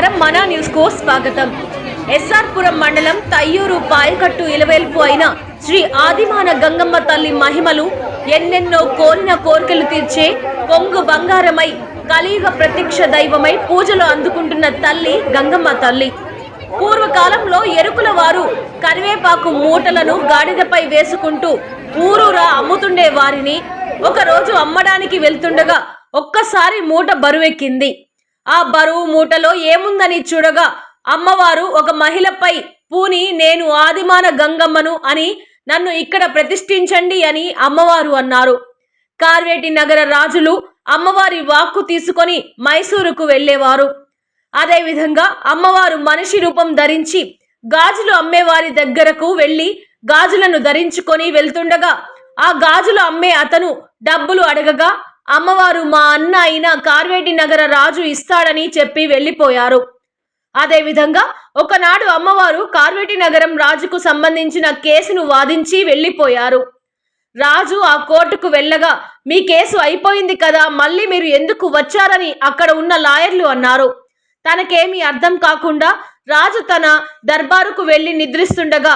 నమస్కారం. మనా న్యూస్ స్వాగతం. ఎస్ఆర్పురం మండలం తయ్యూరు పాయకట్టు ఇలవేల్పు అయిన శ్రీ ఆదిమాన గంగమ్మ తల్లి మహిమలు ఎన్నెన్నో కోరిన కోరికలు తీర్చే పొంగు బంగారమై కలియుగ ప్రత్యక్ష దైవమై పూజలు అందుకుంటున్న తల్లి గంగమ్మ తల్లి. పూర్వకాలంలో ఎరుకుల వారు కరివేపాకు మూటలను గాడిదపై వేసుకుంటూ ఊరూరా అమ్ముతుండే వారిని. ఒకరోజు అమ్మడానికి వెళ్తుండగా ఒక్కసారి మూట బరువెక్కింది. ఆ బరువు మూటలో ఏముందని చూడగా అమ్మవారు ఒక మహిళపై పూని నేను ఆదిమాన గంగమ్మను అని నన్ను ఇక్కడ ప్రతిష్ఠించండి అని అమ్మవారు అన్నారు. కార్వేటి నగర రాజులు అమ్మవారి వాక్కు తీసుకొని మైసూరుకు వెళ్ళేవారు. అదేవిధంగా అమ్మవారు మనిషి రూపం ధరించి గాజులు అమ్మేవారి దగ్గరకు వెళ్ళి గాజులను ధరించుకొని వెళ్తుండగా ఆ గాజులు అమ్మే అతను డబ్బులు అడగగా అమ్మవారు మా అన్న అయిన కార్వేటి నగర రాజు ఇస్తాడని చెప్పి వెళ్ళిపోయారు. అదేవిధంగా ఒకనాడు అమ్మవారు కార్వేటి నగరం రాజుకు సంబంధించిన కేసును వాదించి వెళ్ళిపోయారు. రాజు ఆ కోర్టుకు వెళ్ళగా మీ కేసు అయిపోయింది కదా మళ్ళీ మీరు ఎందుకు వచ్చారని అక్కడ ఉన్న లాయర్లు అన్నారు. తనకేమీ అర్థం కాకుండా రాజు తన దర్బారుకు వెళ్ళి నిద్రిస్తుండగా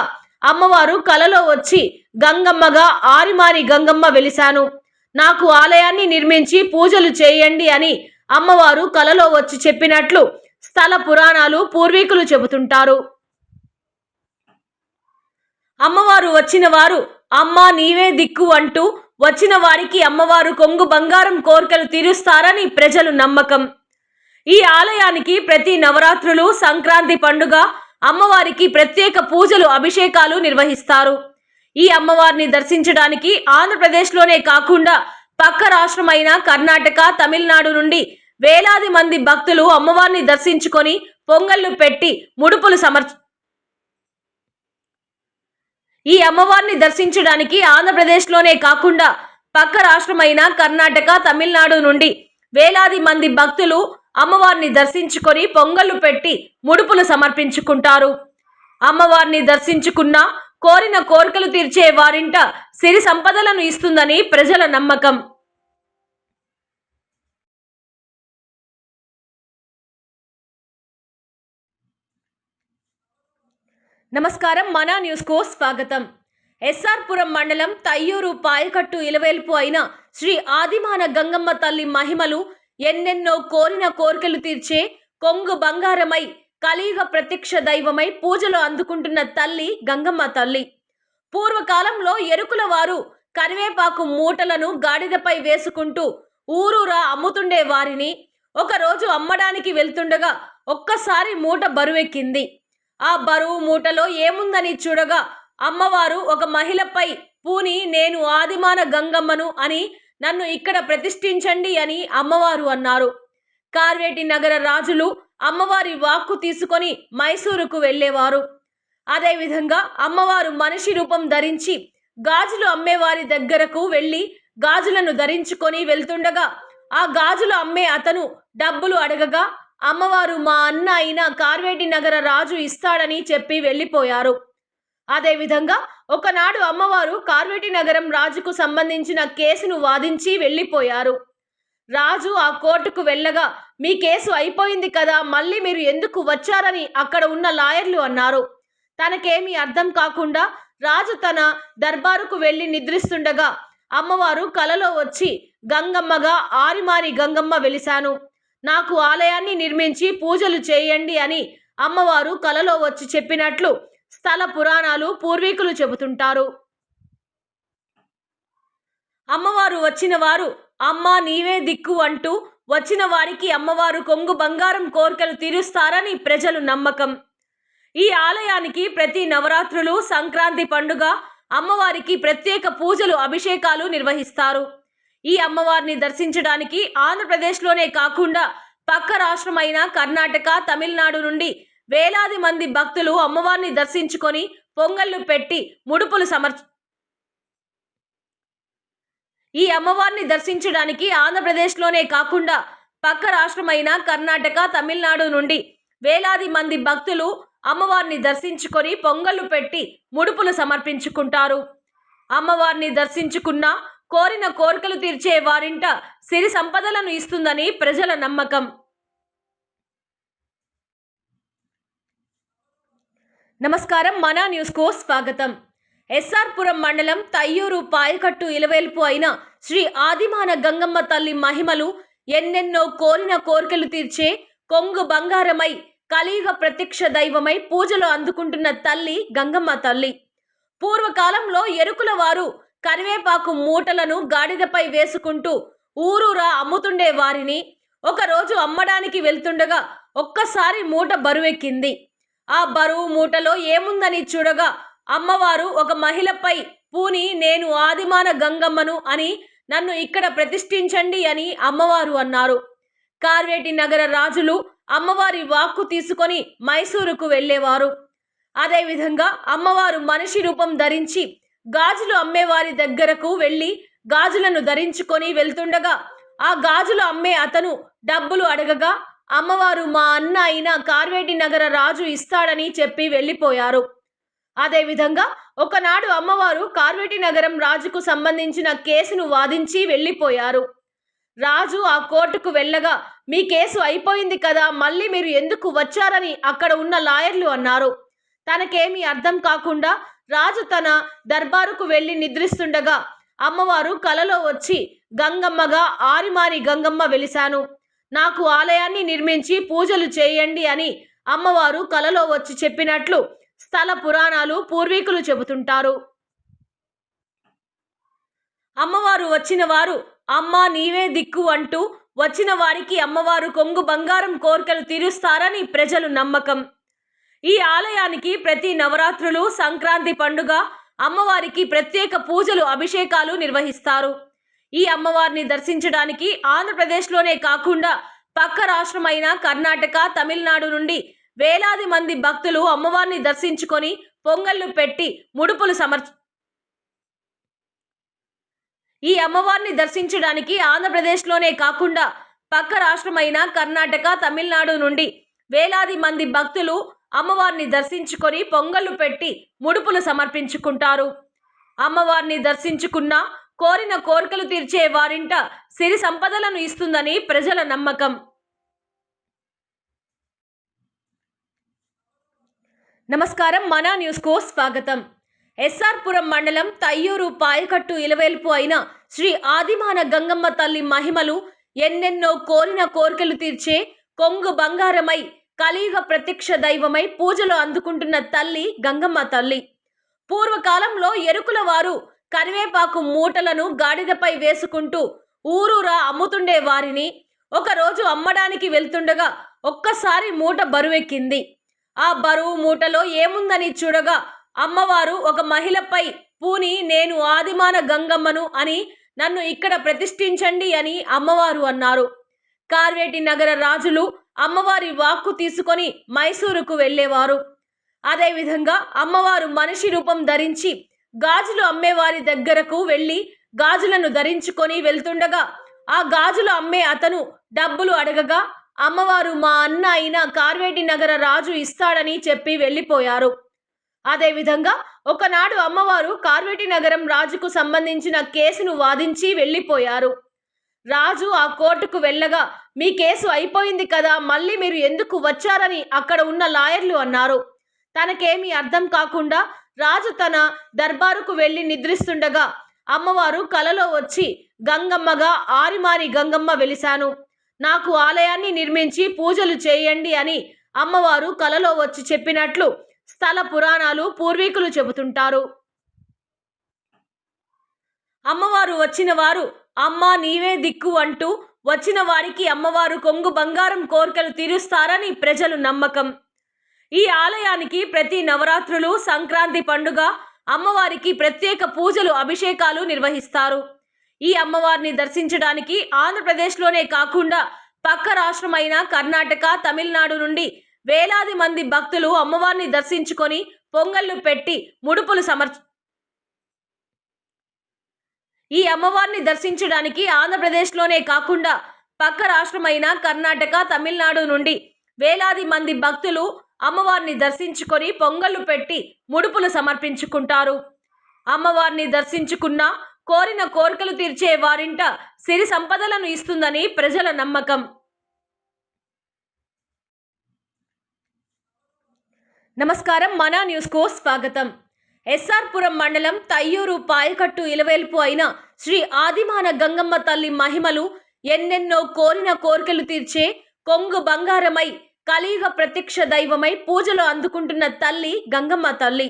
అమ్మవారు కలలో వచ్చి గంగమ్మగా ఆరిమారి గంగమ్మ వెలిశాను. నాకు ఆలయాన్ని నిర్మించి పూజలు చేయండి అని అమ్మవారు కలలో వచ్చి చెప్పినట్లు స్థల పురాణాలు పూర్వీకులు చెబుతుంటారు. అమ్మవారు వచ్చిన వారు అమ్మ నీవే దిక్కు అంటూ వచ్చిన వారికి అమ్మవారు కొంగు బంగారం కోరికలు తీరుస్తారని ప్రజలు నమ్మకం. ఈ ఆలయానికి ప్రతి నవరాత్రులు సంక్రాంతి పండుగ అమ్మవారికి ప్రత్యేక పూజలు అభిషేకాలు నిర్వహిస్తారు. ఈ అమ్మవారిని దర్శించడానికి ఆంధ్రప్రదేశ్లోనే కాకుండా పక్క రాష్ట్రమైన కర్ణాటక తమిళనాడు నుండి వేలాది మంది భక్తులు అమ్మవారిని దర్శించుకొని పొంగళ్ళు పెట్టి ముడుపులు సమర్ ఈ అమ్మవారిని దర్శించడానికి ఆంధ్రప్రదేశ్లోనే కాకుండా పక్క రాష్ట్రమైన కర్ణాటక తమిళనాడు నుండి వేలాది మంది భక్తులు అమ్మవారిని దర్శించుకొని పొంగళ్ళు పెట్టి ముడుపులు సమర్పించుకుంటారు. అమ్మవారిని దర్శించుకున్న కోరిన కోరికలు తీర్చే వారింట సిరి సంపదలను ఇస్తుందని ప్రజల నమ్మకం. నమస్కారం మన న్యూస్కు స్వాగతం ఎస్ఆర్పురం మండలం తయ్యూరు పాయకట్టు ఇలవేల్పు అయిన శ్రీ ఆదిమాన గంగమ్మ తల్లి మహిమలు ఎన్నెన్నో కోరిన కోరికలు తీర్చే కొంగు బంగారమై కలియుగ ప్రత్యక్ష దైవమై పూజలు అందుకుంటున్న తల్లి గంగమ్మ తల్లి. పూర్వకాలంలో ఎరుకుల వారు కరివేపాకు మూటలను గాడిదపై వేసుకుంటూ ఊరూరా అమ్ముతుండే వారిని. ఒకరోజు అమ్మడానికి వెళ్తుండగా ఒక్కసారి మూట బరువెక్కింది. ఆ బరువు మూటలో ఏముందని చూడగా అమ్మవారు ఒక మహిళపై పూని నేను ఆదిమాన గంగమ్మను అని నన్ను ఇక్కడ ప్రతిష్ఠించండి అని అమ్మవారు అన్నారు. కార్వేటి నగర రాజులు అమ్మవారి వాక్కు తీసుకొని మైసూరుకు వెళ్ళేవారు. అదేవిధంగా అమ్మవారు మనిషి రూపం ధరించి గాజులు అమ్మేవారి దగ్గరకు వెళ్ళి గాజులను ధరించుకొని వెళ్తుండగా ఆ గాజులు అమ్మే అతను డబ్బులు అడగగా అమ్మవారు మా అన్న అయిన కార్వేటి నగర రాజు ఇస్తాడని చెప్పి వెళ్ళిపోయారు. అదేవిధంగా ఒకనాడు అమ్మవారు కార్వేటి నగరం రాజుకు సంబంధించిన కేసును వాదించి వెళ్ళిపోయారు. రాజు ఆ కోర్టుకు వెళ్ళగా మీ కేసు అయిపోయింది కదా మళ్ళీ మీరు ఎందుకు వచ్చారని అక్కడ ఉన్న లాయర్లు అన్నారు. తనకేమీ అర్థం కాకుండా రాజు తన దర్బారుకు వెళ్ళి నిద్రిస్తుండగా అమ్మవారు కలలో వచ్చి గంగమ్మగా ఆరిమారి గంగమ్మ వెలిశాను. నాకు ఆలయాన్ని నిర్మించి పూజలు చేయండి అని అమ్మవారు కలలో వచ్చి చెప్పినట్లు స్థల పురాణాలు పూర్వీకులు చెబుతుంటారు. అమ్మవారు వచ్చిన వారు అమ్మ నీవే దిక్కు అంటూ వచ్చిన వారికి అమ్మవారు కొంగు బంగారం కోరికలు తీరుస్తారని ప్రజలు నమ్మకం. ఈ ఆలయానికి ప్రతి నవరాత్రులు సంక్రాంతి పండుగ అమ్మవారికి ప్రత్యేక పూజలు అభిషేకాలు నిర్వహిస్తారు. ఈ అమ్మవారిని దర్శించడానికి ఆంధ్రప్రదేశ్లోనే కాకుండా పక్క రాష్ట్రమైన కర్ణాటక తమిళనాడు నుండి వేలాది మంది భక్తులు అమ్మవారిని దర్శించుకొని పొంగళ్ళు పెట్టి ముడుపులు సమర్ ఈ అమ్మవారిని దర్శించడానికి ఆంధ్రప్రదేశ్లోనే కాకుండా పక్క రాష్ట్రమైన కర్ణాటక తమిళనాడు నుండి వేలాది మంది భక్తులు అమ్మవారిని దర్శించుకొని పొంగళ్ళు పెట్టి ముడుపులు సమర్పించుకుంటారు. అమ్మవారిని దర్శించుకున్న కోరిన కోరికలు తీర్చే వారింట సిరి సంపదలను ఇస్తుందని ప్రజల నమ్మకం. నమస్కారం మన న్యూస్కు స్వాగతం. ఎస్ఆర్పురం మండలం తయ్యూరు పాయకట్టు ఇలవేల్పు అయిన శ్రీ ఆదిమాన గంగమ్మ తల్లి మహిమలు ఎన్నెన్నో కోరిన కోరికలు తీర్చే కొంగు బంగారమై కలియుగ ప్రత్యక్ష దైవమై పూజలు అందుకుంటున్న తల్లి గంగమ్మ తల్లి. పూర్వకాలంలో ఎరుకుల వారు కరివేపాకు మూటలను గాడిదపై వేసుకుంటూ ఊరూరా అమ్ముతుండే వారిని. ఒకరోజు అమ్మడానికి వెళ్తుండగా ఒక్కసారి మూట బరువెక్కింది. ఆ బరువు మూటలో ఏముందని చూడగా అమ్మవారు ఒక మహిళపై పూని నేను ఆదిమాన గంగమ్మను అని నన్ను ఇక్కడ ప్రతిష్ఠించండి అని అమ్మవారు అన్నారు. కార్వేటి నగర రాజులు అమ్మవారి వాక్కు తీసుకొని మైసూరుకు వెళ్ళేవారు. అదేవిధంగా అమ్మవారు మనిషి రూపం ధరించి గాజులు అమ్మేవారి దగ్గరకు వెళ్ళి గాజులను ధరించుకొని వెళ్తుండగా ఆ గాజులు అమ్మే అతను డబ్బులు అడగగా అమ్మవారు మా అన్న అయిన కార్వేటి నగర రాజు ఇస్తాడని చెప్పి వెళ్ళిపోయారు. అదేవిధంగా ఒకనాడు అమ్మవారు కార్వేటి నగరం రాజుకు సంబంధించిన కేసును వాదించి వెళ్ళిపోయారు. రాజు ఆ కోర్టుకు వెళ్ళగా మీ కేసు అయిపోయింది కదా మళ్ళీ మీరు ఎందుకు వచ్చారని అక్కడ ఉన్న లాయర్లు అన్నారు. తనకేమీ అర్థం కాకుండా రాజు తన దర్బారుకు వెళ్ళి నిద్రిస్తుండగా అమ్మవారు కలలో వచ్చి గంగమ్మగా ఆరిమారి గంగమ్మ వెలిశాను. నాకు ఆలయాన్ని నిర్మించి పూజలు చేయండి అని అమ్మవారు కలలో వచ్చి చెప్పినట్లు స్థల పురాణాలు పూర్వీకులు చెబుతుంటారు. అమ్మవారు వచ్చిన వారు అమ్మ నీవే దిక్కు అంటూ వచ్చిన వారికి అమ్మవారు కొంగు బంగారం కోరికలు తీరుస్తారని ప్రజలు నమ్మకం. ఈ ఆలయానికి ప్రతి నవరాత్రులు సంక్రాంతి పండుగ అమ్మవారికి ప్రత్యేక పూజలు అభిషేకాలు నిర్వహిస్తారు. ఈ అమ్మవారిని దర్శించడానికి ఆంధ్రప్రదేశ్లోనే కాకుండా పక్క రాష్ట్రమైన కర్ణాటక తమిళనాడు నుండి వేలాది మంది భక్తులు అమ్మవారిని దర్శించుకొని పొంగళ్ళు పెట్టి ముడుపులు సమర్ ఈ అమ్మవారిని దర్శించడానికి ఆంధ్రప్రదేశ్లోనే కాకుండా పక్క రాష్ట్రమైన కర్ణాటక తమిళనాడు నుండి వేలాది మంది భక్తులు అమ్మవారిని దర్శించుకొని పొంగళ్ళు పెట్టి ముడుపులు సమర్పించుకుంటారు. అమ్మవారిని దర్శించుకున్న కోరిన కోరికలు తీర్చే వారింట సిరి సంపదలను ఇస్తుందని ప్రజల నమ్మకం. నమస్కారం మన న్యూస్కు స్వాగతం. ఎస్ఆర్పురం మండలం తయ్యూరు పాయకట్టు ఇలవేల్పు అయిన శ్రీ ఆదిమాన గంగమ్మ తల్లి మహిమలు ఎన్నెన్నో కోరిన కోరికలు తీర్చే కొంగు బంగారమై కలియుగ ప్రత్యక్ష దైవమై పూజలు అందుకుంటున్న తల్లి గంగమ్మ తల్లి. పూర్వకాలంలో ఎరుకుల వారు కరివేపాకు మూటలను గాడిదపై వేసుకుంటూ ఊరూరా అమ్ముతుండే వారిని. ఒకరోజు అమ్మడానికి వెళ్తుండగా ఒక్కసారి మూట బరువెక్కింది. ఆ బరువు మూటలో ఏముందని చూడగా అమ్మవారు ఒక మహిళపై పూని నేను ఆదిమాన గంగమ్మను అని నన్ను ఇక్కడ ప్రతిష్ఠించండి అని అమ్మవారు అన్నారు. కార్వేటి నగర రాజులు అమ్మవారి వాక్కు తీసుకొని మైసూరుకు వెళ్ళేవారు. అదేవిధంగా అమ్మవారు మనిషి రూపం ధరించి గాజులు అమ్మేవారి దగ్గరకు వెళ్ళి గాజులను ధరించుకొని వెళ్తుండగా ఆ గాజులు అమ్మే అతను డబ్బులు అడగగా అమ్మవారు మా అన్న అయిన కార్వేటి నగర రాజు ఇస్తాడని చెప్పి వెళ్ళిపోయారు. అదేవిధంగా ఒకనాడు అమ్మవారు కార్వేటి నగరం రాజుకు సంబంధించిన కేసును వాదించి వెళ్ళిపోయారు. రాజు ఆ కోర్టుకు వెళ్ళగా మీ కేసు అయిపోయింది కదా మళ్ళీ మీరు ఎందుకు వచ్చారని అక్కడ ఉన్న లాయర్లు అన్నారు. తనకేమీ అర్థం కాకుండా రాజు తన దర్బారుకు వెళ్ళి నిద్రిస్తుండగా అమ్మవారు కలలో వచ్చి గంగమ్మగా ఆరిమారి గంగమ్మ వెలిశాను. నాకు ఆలయాన్ని నిర్మించి పూజలు చేయండి అని అమ్మవారు కలలో వచ్చి చెప్పినట్లు స్థల పురాణాలు పూర్వీకులు చెబుతుంటారు. అమ్మవారు వచ్చిన వారు అమ్మ నీవే దిక్కు అంటూ వచ్చిన వారికి అమ్మవారు కొంగు బంగారం కోరికలు తీరుస్తారని ప్రజలు నమ్మకం. ఈ ఆలయానికి ప్రతి నవరాత్రులు సంక్రాంతి పండుగ అమ్మవారికి ప్రత్యేక పూజలు అభిషేకాలు నిర్వహిస్తారు. ఈ అమ్మవారిని దర్శించడానికి ఆంధ్రప్రదేశ్లోనే కాకుండా పక్క రాష్ట్రమైన కర్ణాటక తమిళనాడు నుండి వేలాది మంది భక్తులు అమ్మవారిని దర్శించుకొని పొంగళ్ళు పెట్టి ముడుపులు సమర్ ఈ అమ్మవారిని దర్శించడానికి ఆంధ్రప్రదేశ్లోనే కాకుండా పక్క రాష్ట్రమైన కర్ణాటక తమిళనాడు నుండి వేలాది మంది భక్తులు అమ్మవారిని దర్శించుకొని పొంగళ్ళు పెట్టి ముడుపులు సమర్పించుకుంటారు. అమ్మవారిని దర్శించుకున్న కోరిన కోరికలు తీర్చే వారింట సిరి సంపదలను ఇస్తుందని ప్రజల నమ్మకం. నమస్కారం మన న్యూస్కు స్వాగతం ఎస్ఆర్పురం మండలం తయ్యూరు పాయకట్టు ఇలవేల్పు అయిన శ్రీ ఆదిమాన గంగమ్మ తల్లి మహిమలు ఎన్నెన్నో కోరిన కోరికలు తీర్చే కొంగు బంగారమై కలియుగ ప్రత్యక్ష దైవమై పూజలు అందుకుంటున్న తల్లి గంగమ్మ తల్లి.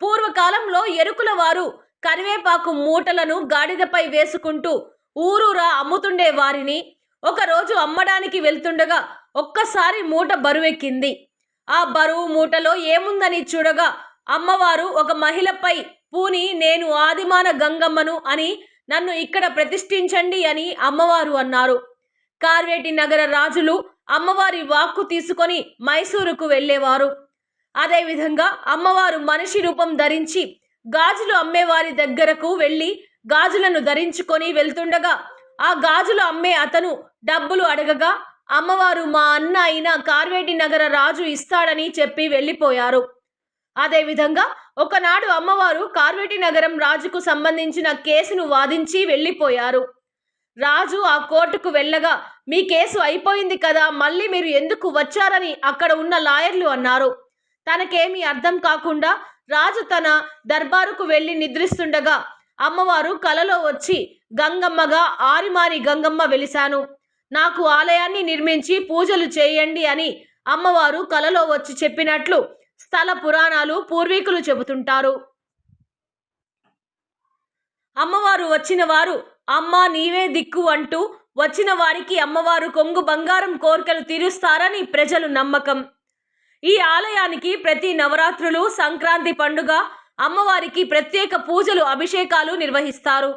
పూర్వకాలంలో ఎరుకుల వారు కరివేపాకు మూటలను గాడిదపై వేసుకుంటూ ఊరూరా అమ్ముతుండే వారిని ఒకరోజు అమ్మడానికి వెళ్తుండగా ఒక్కసారి మూట బరువెక్కింది. ఆ బరువు మూటలో ఏముందని చూడగా అమ్మవారు ఒక మహిళపై పూని నేను ఆదిమాన గంగమ్మను అని నన్ను ఇక్కడ ప్రతిష్ఠించండి అని అమ్మవారు అన్నారు. కార్వేటి నగర రాజులు అమ్మవారి వాక్కు తీసుకొని మైసూరుకు వెళ్ళేవారు. అదేవిధంగా అమ్మవారు మనిషి రూపం ధరించి గాజులు అమ్మేవారి దగ్గరకు వెళ్ళి గాజులను ధరించుకొని వెళ్తుండగా ఆ గాజులు అమ్మే అతను డబ్బులు అడగగా అమ్మవారు మా అన్న అయిన కార్వేటి నగర రాజు ఇస్తాడని చెప్పి వెళ్ళిపోయారు. అదేవిధంగా ఒకనాడు అమ్మవారు కార్వేటి నగరం రాజుకు సంబంధించిన కేసును వాదించి వెళ్ళిపోయారు. రాజు ఆ కోర్టుకు వెళ్ళగా మీ కేసు అయిపోయింది కదా మళ్ళీ మీరు ఎందుకు వచ్చారని అక్కడ ఉన్న లాయర్లు అన్నారు. తనకేమీ అర్థం కాకుండా రాజు తన దర్బారుకు వెళ్ళి నిద్రిస్తుండగా అమ్మవారు కలలో వచ్చి గంగమ్మగా ఆరిమారి గంగమ్మ వెలిశాను. నాకు ఆలయాన్ని నిర్మించి పూజలు చేయండి అని అమ్మవారు కలలో వచ్చి చెప్పినట్లు స్థల పురాణాలు పూర్వీకులు చెబుతుంటారు. అమ్మవారు వచ్చిన వారు అమ్మ నీవే దిక్కు అంటూ వచ్చిన వారికి అమ్మవారు కొంగు బంగారం కోరికలు తీరుస్తారని ప్రజలు నమ్మకం. ఈ ఆలయానికి ప్రతి నవరాత్రులు సంక్రాంతి పండుగ అమ్మవారికి ప్రత్యేక పూజలు అభిషేకాలు నిర్వహిస్తారు.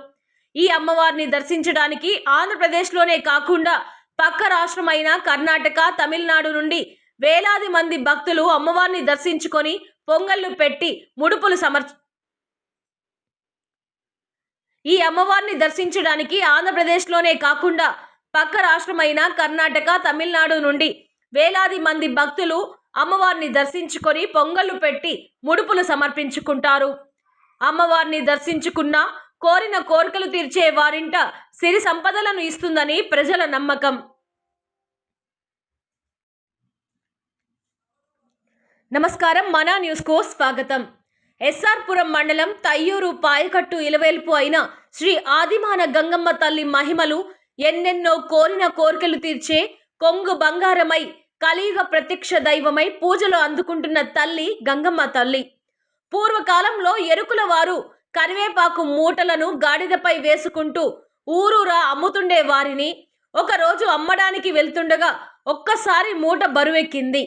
ఈ అమ్మవారిని దర్శించడానికి ఆంధ్రప్రదేశ్లోనే కాకుండా పక్క రాష్ట్రమైన కర్ణాటక తమిళనాడు నుండి వేలాది మంది భక్తులు అమ్మవారిని దర్శించుకొని పొంగళ్ళు పెట్టి ముడుపులు సమర్ ఈ అమ్మవారిని దర్శించడానికి ఆంధ్రప్రదేశ్లోనే కాకుండా పక్క రాష్ట్రమైన కర్ణాటక తమిళనాడు నుండి వేలాది మంది భక్తులు అమ్మవారిని దర్శించుకొని పొంగళ్ళు పెట్టి ముడుపులు సమర్పించుకుంటారు. అమ్మవారిని దర్శించుకున్న కోరిన కోరికలు తీర్చే వారింట సిరి సంపదలను ఇస్తుందని ప్రజల నమ్మకం. నమస్కారం మన న్యూస్కు స్వాగతం. ఎస్ఆర్పురం మండలం తయ్యూరు పాయకట్టు ఇలవేల్పు అయిన శ్రీ ఆదిమాన గంగమ్మ తల్లి మహిమలు ఎన్నెన్నో కోరిన కోరికలు తీర్చే కొంగు బంగారమై కలియుగ ప్రత్యక్ష దైవమై పూజలు అందుకుంటున్న తల్లి గంగమ్మ తల్లి. పూర్వకాలంలో ఎరుకుల వారు కరివేపాకు మూటలను గాడిదపై వేసుకుంటూ ఊరూరా అమ్ముతుండే వారిని. ఒకరోజు అమ్మడానికి వెళ్తుండగా ఒక్కసారి మూట బరువెక్కింది.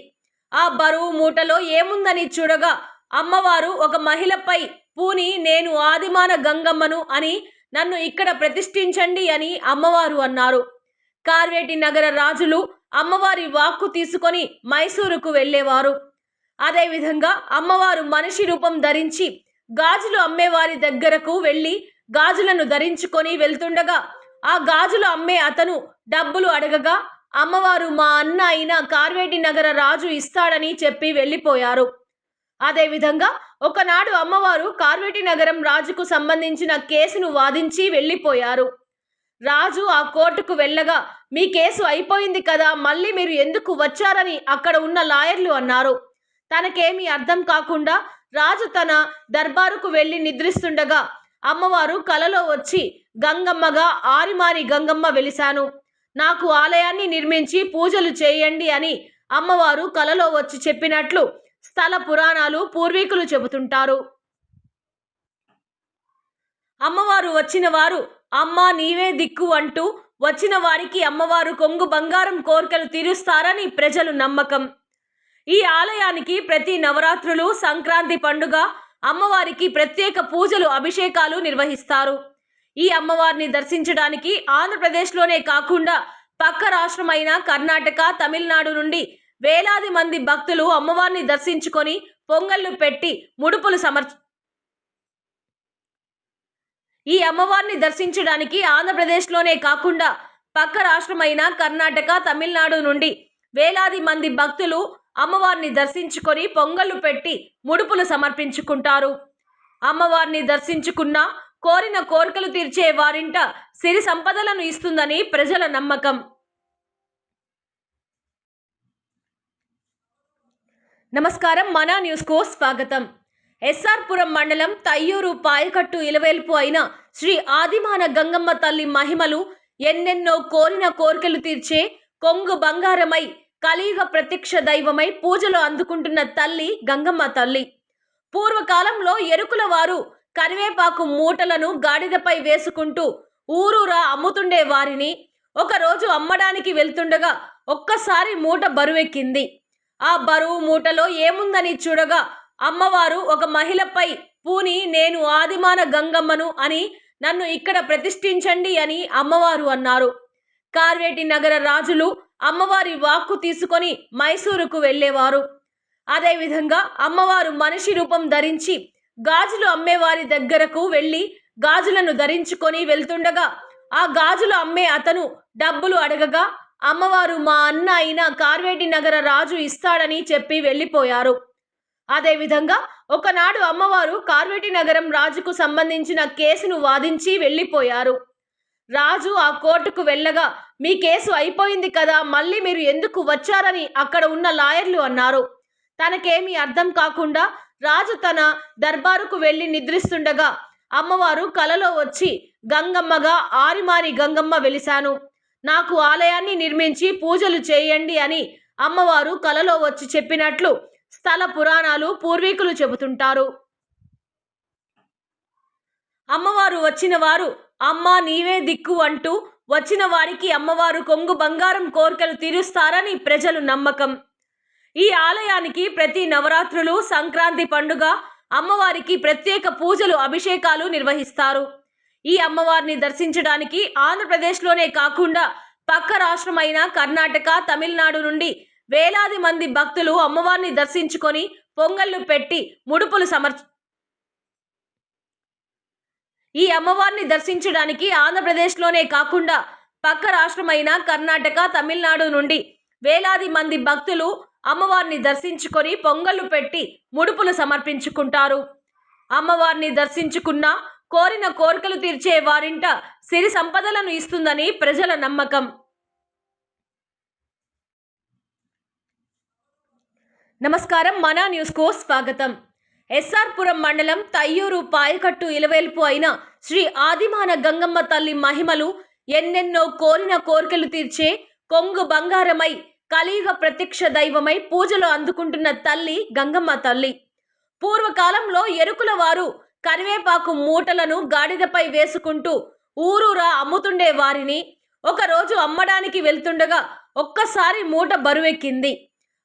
ఆ బరువు మూటలో ఏముందని చూడగా అమ్మవారు ఒక మహిళపై పూని నేను ఆదిమాన గంగమ్మను అని నన్ను ఇక్కడ ప్రతిష్ఠించండి అని అమ్మవారు అన్నారు. కార్వేటి నగర రాజులు అమ్మవారి వాక్కు తీసుకొని మైసూరుకు వెళ్ళేవారు. అదేవిధంగా అమ్మవారు మనిషి రూపం ధరించి గాజులు అమ్మేవారి దగ్గరకు వెళ్ళి గాజులను ధరించుకొని వెళ్తుండగా ఆ గాజులు అమ్మే అతను డబ్బులు అడగగా అమ్మవారు మా అన్న అయిన కార్వేటి నగర రాజు ఇస్తాడని చెప్పి వెళ్ళిపోయారు. అదేవిధంగా ఒకనాడు అమ్మవారు కార్వేటి నగరం రాజుకు సంబంధించిన కేసును వాదించి వెళ్ళిపోయారు. రాజు ఆ కోర్టుకు వెళ్ళగా మీ కేసు అయిపోయింది కదా మళ్ళీ మీరు ఎందుకు వచ్చారని అక్కడ ఉన్న లాయర్లు అన్నారు. తనకేమీ అర్థం కాకుండా రాజు తన దర్బారుకు వెళ్ళి నిద్రిస్తుండగా అమ్మవారు కలలో వచ్చి గంగమ్మగా ఆరిమారి గంగమ్మ వెలిశాను. నాకు ఆలయాన్ని నిర్మించి పూజలు చేయండి అని అమ్మవారు కలలో వచ్చి చెప్పినట్లు స్థల పురాణాలు పూర్వీకులు చెబుతుంటారు. అమ్మవారు వచ్చిన వారు అమ్మ నీవే దిక్కు అంటూ వచ్చిన వారికి అమ్మవారు కొంగు బంగారం కోరికలు తీరుస్తారని ప్రజలు నమ్మకం. ఈ ఆలయానికి ప్రతి నవరాత్రులు సంక్రాంతి పండుగ అమ్మవారికి ప్రత్యేక పూజలు అభిషేకాలు నిర్వహిస్తారు. ఈ అమ్మవారిని దర్శించడానికి ఆంధ్రప్రదేశ్లోనే కాకుండా పక్క రాష్ట్రమైన కర్ణాటక తమిళనాడు నుండి వేలాది మంది భక్తులు అమ్మవారిని దర్శించుకొని పొంగళ్ళు పెట్టి ముడుపులు సమర్ ఈ అమ్మవారిని దర్శించడానికి ఆంధ్రప్రదేశ్లోనే కాకుండా పక్క రాష్ట్రమైన కర్ణాటక తమిళనాడు నుండి వేలాది మంది భక్తులు అమ్మవారిని దర్శించుకొని పొంగళ్ళు పెట్టి ముడుపులు సమర్పించుకుంటారు. అమ్మవారిని దర్శించుకున్న కోరిన కోరికలు తీర్చే వారింట సిరి సంపదలను ఇస్తుందని ప్రజల నమ్మకం. నమస్కారం మనా న్యూస్కు స్వాగతం. ఎస్ఆర్పురం మండలం తయ్యూరు పాయకట్టు ఇలవేల్పు అయిన శ్రీ ఆదిమాన గంగమ్మ తల్లి మహిమలు ఎన్నెన్నో కోరిన కోరికలు తీర్చే కొంగు బంగారమై కలియుగ ప్రత్యక్ష దైవమై పూజలు అందుకుంటున్న తల్లి గంగమ్మ తల్లి. పూర్వకాలంలో ఎరుకుల వారు కరివేపాకు మూటలను గాడిదపై వేసుకుంటూ ఊరూరా అమ్ముతుండే వారిని. ఒకరోజు అమ్మడానికి వెళ్తుండగా ఒక్కసారి మూట బరువెక్కింది. ఆ బరువు మూటలో ఏముందని చూడగా అమ్మవారు ఒక మహిళపై పూని నేను ఆదిమాన గంగమ్మను అని నన్ను ఇక్కడ ప్రతిష్ఠించండి అని అమ్మవారు అన్నారు. కార్వేటి నగర రాజులు అమ్మవారి వాక్కు తీసుకొని మైసూరుకు వెళ్ళేవారు. అదేవిధంగా అమ్మవారు మనిషి రూపం ధరించి గాజులు అమ్మేవారి దగ్గరకు వెళ్ళి గాజులను ధరించుకొని వెళ్తుండగా ఆ గాజులు అమ్మే అతను డబ్బులు అడగగా అమ్మవారు మా అన్న అయిన కార్వేటి నగర రాజు ఇస్తాడని చెప్పి వెళ్ళిపోయారు. అదేవిధంగా ఒకనాడు అమ్మవారు కార్వేటి నగరం రాజుకు సంబంధించిన కేసును వాదించి వెళ్ళిపోయారు. రాజు ఆ కోర్టుకు వెళ్ళగా మీ కేసు అయిపోయింది కదా మళ్ళీ మీరు ఎందుకు వచ్చారని అక్కడ ఉన్న లాయర్లు అన్నారు. తనకేమీ అర్థం కాకుండా రాజు తన దర్బారుకు వెళ్ళి నిద్రిస్తుండగా అమ్మవారు కలలో వచ్చి గంగమ్మగా ఆరిమారి గంగమ్మ వెలిశాను. నాకు ఆలయాన్ని నిర్మించి పూజలు చేయండి అని అమ్మవారు కలలో వచ్చి చెప్పినట్లు స్థల పురాణాలు పూర్వీకులు చెబుతుంటారు. అమ్మవారు వచ్చిన వారు అమ్మ నీవే దిక్కు అంటూ వచ్చిన వారికి అమ్మవారు కొంగు బంగారం కోరికలు తీరుస్తారని ప్రజలు నమ్మకం. ఈ ఆలయానికి ప్రతి నవరాత్రులు సంక్రాంతి పండుగ అమ్మవారికి ప్రత్యేక పూజలు అభిషేకాలు నిర్వహిస్తారు. ఈ అమ్మవారిని దర్శించడానికి ఆంధ్రప్రదేశ్లోనే కాకుండా పక్క రాష్ట్రమైన కర్ణాటక తమిళనాడు నుండి వేలాది మంది భక్తులు అమ్మవారిని దర్శించుకొని పొంగళ్ళు పెట్టి ముడుపులు సమర్ ఈ అమ్మవారిని దర్శించడానికి ఆంధ్రప్రదేశ్లోనే కాకుండా పక్క రాష్ట్రమైన కర్ణాటక తమిళనాడు నుండి వేలాది మంది భక్తులు అమ్మవారిని దర్శించుకొని పొంగళ్ళు పెట్టి ముడుపులు సమర్పించుకుంటారు. అమ్మవారిని దర్శించుకున్న కోరిన కోరికలు తీర్చే వారింట సిరి సంపదలను ఇస్తుందని ప్రజల నమ్మకం. నమస్కారం మనా న్యూస్కు స్వాగతం. ఎస్ఆర్ పురం మండలం తయ్యూరు పాయకట్టు ఇలవేల్పు అయిన శ్రీ ఆదిమాన గంగమ్మ తల్లి మహిమలు ఎన్నెన్నో కోరిన కోరికలు తీర్చే కొంగు బంగారమై కలియుగ ప్రత్యక్ష దైవమై పూజలు అందుకుంటున్న తల్లి గంగమ్మ తల్లి. పూర్వకాలంలో ఎరుకుల వారు కరివేపాకు మూటలను గాడిదపై వేసుకుంటూ ఊరూరా అమ్ముతుండే వారిని. ఒకరోజు అమ్మడానికి వెళ్తుండగా ఒక్కసారి మూట బరువెక్కింది.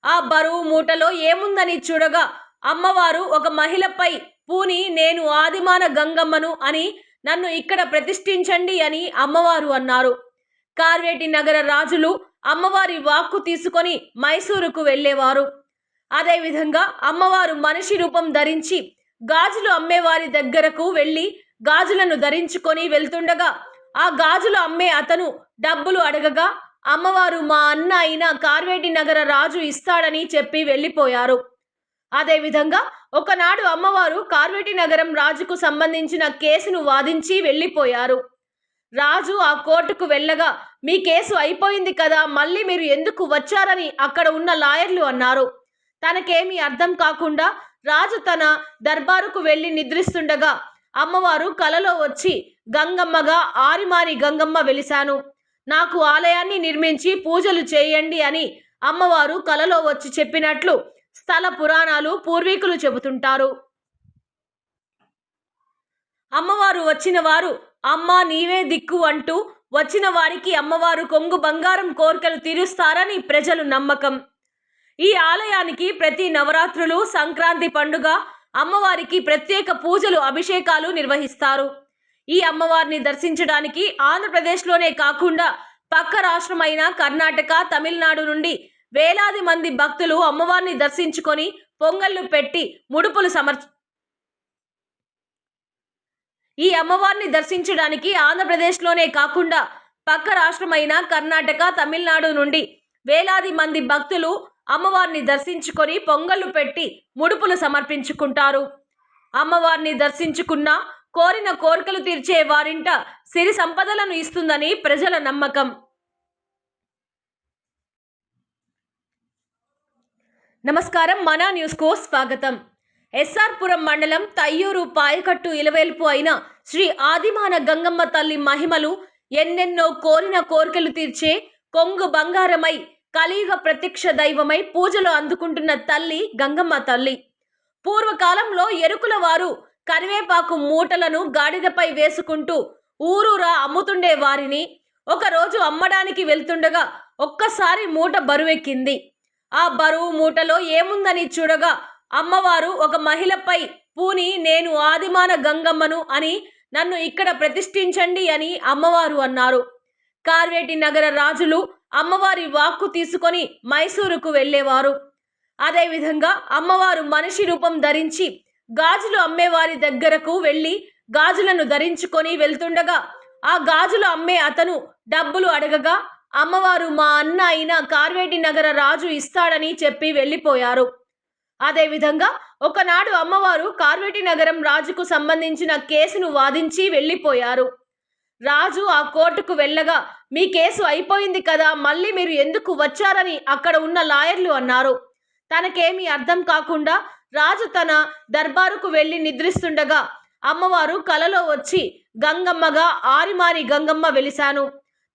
ఆ బరువు మూటలో ఏముందని చూడగా అమ్మవారు ఒక మహిళపై పూని నేను ఆదిమాన గంగమ్మను అని నన్ను ఇక్కడ ప్రతిష్ఠించండి అని అమ్మవారు అన్నారు. కార్వేటి నగర రాజులు అమ్మవారి వాక్కు తీసుకొని మైసూరుకు వెళ్ళేవారు. అదేవిధంగా అమ్మవారు మనిషి రూపం ధరించి గాజులు అమ్మేవారి దగ్గరకు వెళ్ళి గాజులను ధరించుకొని వెళ్తుండగా ఆ గాజులు అమ్మే అతను డబ్బులు అడగగా అమ్మవారు మా అన్న అయిన కార్వేటి నగర రాజు ఇస్తాడని చెప్పి వెళ్ళిపోయారు. అదేవిధంగా ఒకనాడు అమ్మవారు కార్వేటి నగరం రాజుకు సంబంధించిన కేసును వాదించి వెళ్ళిపోయారు. రాజు ఆ కోర్టుకు వెళ్ళగా మీ కేసు అయిపోయింది కదా మళ్ళీ మీరు ఎందుకు వచ్చారని అక్కడ ఉన్న లాయర్లు అన్నారు. తనకేమీ అర్థం కాకుండా రాజు తన దర్బారుకు వెళ్ళి నిద్రిస్తుండగా అమ్మవారు కలలో వచ్చి గంగమ్మగా ఆరిమారి గంగమ్మ వెలిశాను. నాకు ఆలయాన్ని నిర్మించి పూజలు చేయండి అని అమ్మవారు కలలో వచ్చి చెప్పినట్లు స్థల పురాణాలు పూర్వీకులు చెబుతుంటారు. అమ్మవారు వచ్చిన వారు అమ్మ నీవే దిక్కు అంటూ వచ్చిన వారికి అమ్మవారు కొంగు బంగారం కోరికలు తీరుస్తారని ప్రజలు నమ్మకం. ఈ ఆలయానికి ప్రతి నవరాత్రులు సంక్రాంతి పండుగ అమ్మవారికి ప్రత్యేక పూజలు అభిషేకాలు నిర్వహిస్తారు. ఈ అమ్మవారిని దర్శించడానికి ఆంధ్రప్రదేశ్లోనే కాకుండా పక్క రాష్ట్రమైన కర్ణాటక తమిళనాడు నుండి వేలాది మంది భక్తులు అమ్మవారిని దర్శించుకొని పొంగళ్ళు పెట్టి ముడుపులు సమర్ ఈ అమ్మవారిని దర్శించడానికి ఆంధ్రప్రదేశ్లోనే కాకుండా పక్క రాష్ట్రమైన కర్ణాటక తమిళనాడు నుండి వేలాది మంది భక్తులు అమ్మవారిని దర్శించుకొని పొంగళ్ళు పెట్టి ముడుపులు సమర్పించుకుంటారు. అమ్మవారిని దర్శించుకున్న కోరిన కోరికలు తీర్చే వారింట సిరి సంపదలను ఇస్తుందని ప్రజల నమ్మకం. నమస్కారం మన న్యూస్కు స్వాగతం ఎస్ఆర్పురం మండలం తయ్యూరు పాయకట్టు ఇలవేల్పు అయిన శ్రీ ఆదిమాన గంగమ్మ తల్లి మహిమలు ఎన్నెన్నో కోరిన కోరికలు తీర్చే కొంగు బంగారమై కలియుగ ప్రత్యక్ష దైవమై పూజలు అందుకుంటున్న తల్లి గంగమ్మ తల్లి. పూర్వకాలంలో ఎరుకుల వారు కరివేపాకు మూటలను గాడిదపై వేసుకుంటూ ఊరూరా అమ్ముతుండే వారిని. ఒకరోజు అమ్మడానికి వెళ్తుండగా ఒక్కసారి మూట బరువెక్కింది. ఆ బరువు మూటలో ఏముందని చూడగా అమ్మవారు ఒక మహిళపై పూని నేను ఆదిమాన గంగమ్మను అని నన్ను ఇక్కడ ప్రతిష్ఠించండి అని అమ్మవారు అన్నారు. కార్వేటి నగర రాజులు అమ్మవారి వాక్కు తీసుకొని మైసూరుకు వెళ్ళేవారు. అదేవిధంగా అమ్మవారు మనిషి రూపం ధరించి గాజులు అమ్మేవారి దగ్గరకు వెళ్ళి గాజులను ధరించుకొని వెళ్తుండగా ఆ గాజులు అమ్మే అతను డబ్బులు అడగగా అమ్మవారు మా అన్న అయిన కార్వేటి నగర రాజు ఇస్తాడని చెప్పి వెళ్ళిపోయారు. అదేవిధంగా ఒకనాడు అమ్మవారు కార్వేటి నగరం రాజుకు సంబంధించిన కేసును వాదించి వెళ్ళిపోయారు. రాజు ఆ కోర్టుకు వెళ్ళగా మీ కేసు అయిపోయింది కదా మళ్ళీ మీరు ఎందుకు వచ్చారని అక్కడ ఉన్న లాయర్లు అన్నారు. తనకేమీ అర్థం కాకుండా రాజు తన దర్బారుకు వెళ్ళి నిద్రిస్తుండగా అమ్మవారు కలలో వచ్చి గంగమ్మగా ఆరిమారి గంగమ్మ వెలిశాను.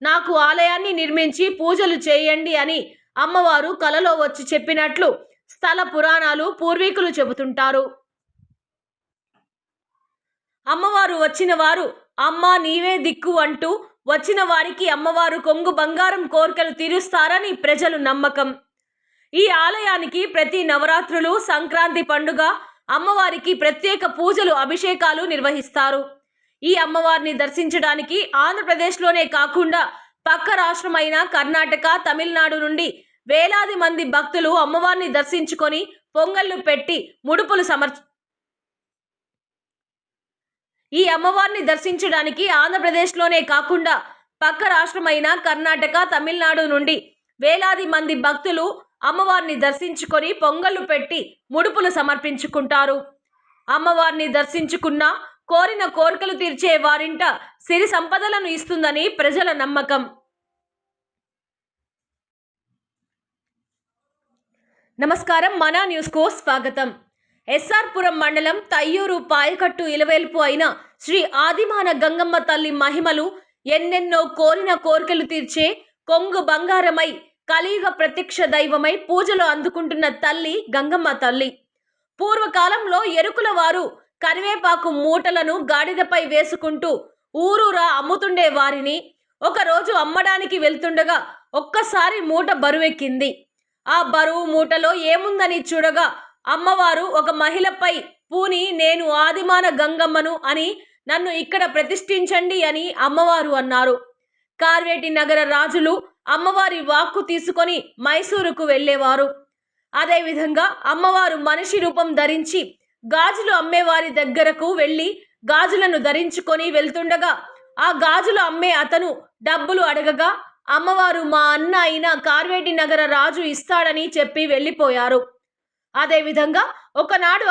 నాకు ఆలయాన్ని నిర్మించి పూజలు చేయండి అని అమ్మవారు కలలో వచ్చి చెప్పినట్లు స్థల పురాణాలు పూర్వీకులు చెబుతుంటారు. అమ్మవారు వచ్చిన వారు అమ్మ నీవే దిక్కు అంటూ వచ్చిన వారికి అమ్మవారు కొంగు బంగారం కోరికలు తీరుస్తారని ప్రజలు నమ్మకం. ఈ ఆలయానికి ప్రతి నవరాత్రులు సంక్రాంతి పండుగ అమ్మవారికి ప్రత్యేక పూజలు అభిషేకాలు నిర్వహిస్తారు. ఈ అమ్మవారిని దర్శించడానికి ఆంధ్రప్రదేశ్లోనే కాకుండా పక్క రాష్ట్రమైన కర్ణాటక తమిళనాడు నుండి వేలాది మంది భక్తులు అమ్మవారిని దర్శించుకొని పొంగళ్ళు పెట్టి ముడుపులు సమర్ ఈ అమ్మవారిని దర్శించడానికి ఆంధ్రప్రదేశ్లోనే కాకుండా పక్క రాష్ట్రమైన కర్ణాటక తమిళనాడు నుండి వేలాది మంది భక్తులు అమ్మవారిని దర్శించుకొని పొంగళ్ళు పెట్టి ముడుపులు సమర్పించుకుంటారు. అమ్మవారిని దర్శించుకున్న కోరిన కోరికలు తీర్చే వారింట సిరి సంపదలను ఇస్తుందని ప్రజల నమ్మకం. నమస్కారం మన న్యూస్కు స్వాగతం. ఎస్ఆర్ పురం మండలం తయ్యూరు పాయకట్టు ఇలవేల్పు అయిన శ్రీ ఆదిమాన గంగమ్మ తల్లి మహిమలు ఎన్నెన్నో కోరిన కోరికలు తీర్చే కొంగు బంగారమై కలియుగ ప్రత్యక్ష దైవమై పూజలు అందుకుంటున్న తల్లి గంగమ్మ తల్లి. పూర్వకాలంలో ఎరుకుల వారు కరివేపాకు మూటలను గాడిదపై వేసుకుంటూ ఊరూరా అమ్ముతుండే వారిని. ఒకరోజు అమ్మడానికి వెళ్తుండగా ఒక్కసారి మూట బరువెక్కింది. ఆ బరువు మూటలో ఏముందని చూడగా అమ్మవారు ఒక మహిళపై పూని నేను ఆదిమాన గంగమ్మను అని నన్ను ఇక్కడ ప్రతిష్ఠించండి అని అమ్మవారు అన్నారు. కార్వేటి నగర రాజులు అమ్మవారి వాక్కు తీసుకొని మైసూరుకు వెళ్ళేవారు. అదేవిధంగా అమ్మవారు మనిషి రూపం ధరించి గాజులు అమ్మేవారి దగ్గరకు వెళ్ళి గాజులను ధరించుకొని వెళ్తుండగా ఆ గాజులు అమ్మే అతను డబ్బులు అడగగా అమ్మవారు మా అన్న అయిన కార్వేటి నగర రాజు ఇస్తాడని చెప్పి వెళ్ళిపోయారు. అదేవిధంగా ఒకనాడు